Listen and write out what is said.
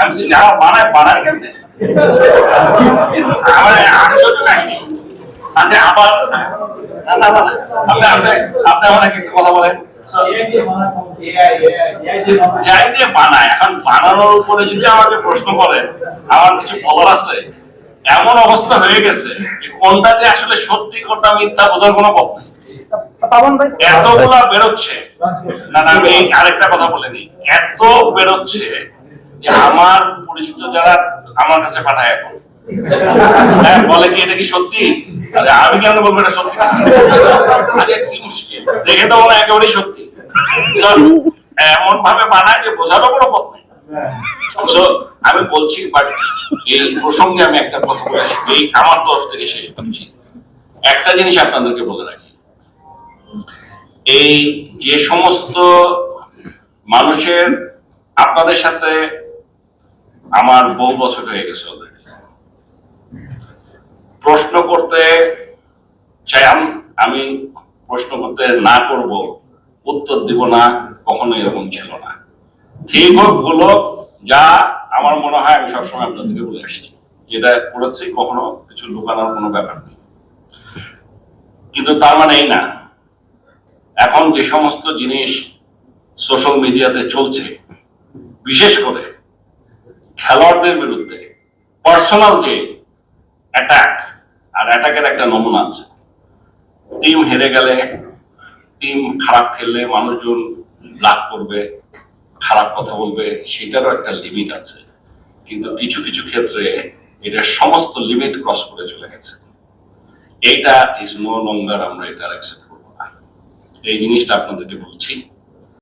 আমি যারা বানায় বানায় কেমনে? আমার আশ্চর্য কাহিনী। আচ্ছা আবার না না না না। আপনি আপনি আপনি আমার একটা কথা বলেন। যাই দিয়ে বানায় এখন বানানোর উপরে যদি আমাকে প্রশ্ন করেন আমার কিছু বলার আছে এমন অবস্থা হয়ে গেছে যে কোনটা যে আসলে সত্যি কোনটা মিথ্যা বোঝার কোনো পথ নেই। এতগুলা বেরোচ্ছে। না না আমি আরেকটা কথা বলে নিই এত বেরোচ্ছে যে আমার পরিচিত যারা আমার কাছে পাঠায় এখন। হ্যাঁ, বলে কি এটা কি সত্যি? আরে আমি কেন বলব এটা সত্যি আরে কি মুশকিল। দেখে তো মনে একেবারেই সত্যি। এমন ভাবে বানায় যে বোঝারও কোনো পথ নেই। আমি বলছি বাট এই প্রসঙ্গে আমি একটা কথা বলে এই আমার তরফ থেকে শেষ করছি। একটা জিনিস আপনাদেরকে বলে রাখি। এই যে সমস্ত মানুষের আপনাদের সাথে আমার বহু বছর হয়ে গেছে অলরেডি প্রশ্ন করতে চাই, আমি প্রশ্ন করতে না করব, উত্তর দিব না কখনো এরকম ছিল না। হোক ভুল যা আমার মনে হয় আমি সবসময় আপনাদেরকে বলে আসছি, যেটা করেছি কখনো কিছু লুকানোর কোনো ব্যাপার নেই। কিন্তু তার মানে এই না, এখন যে সমস্ত জিনিস সোশ্যাল মিডিয়াতে চলছে, বিশেষ করে খেলোয়াড়দের বিরুদ্ধে পার্সোনাল যে অ্যাটাক আর অ্যাটাকের একটা নমুনা আছে। টিম হেরে গেলে টিম খারাপ খেললে মানুষজন লাভ করবে, খারাপ কথা বলবে, সেটারও একটা লিমিট আছে। কিন্তু কিছু কিছু ক্ষেত্রে এটা সমস্ত লিমিট ক্রস করে চলে গেছে। এইটা ইজ নো লঙ্গার আমরা এটা অ্যাকসেপ্ট করব না। এই জিনিসটা আপনাদেরকে বলছি।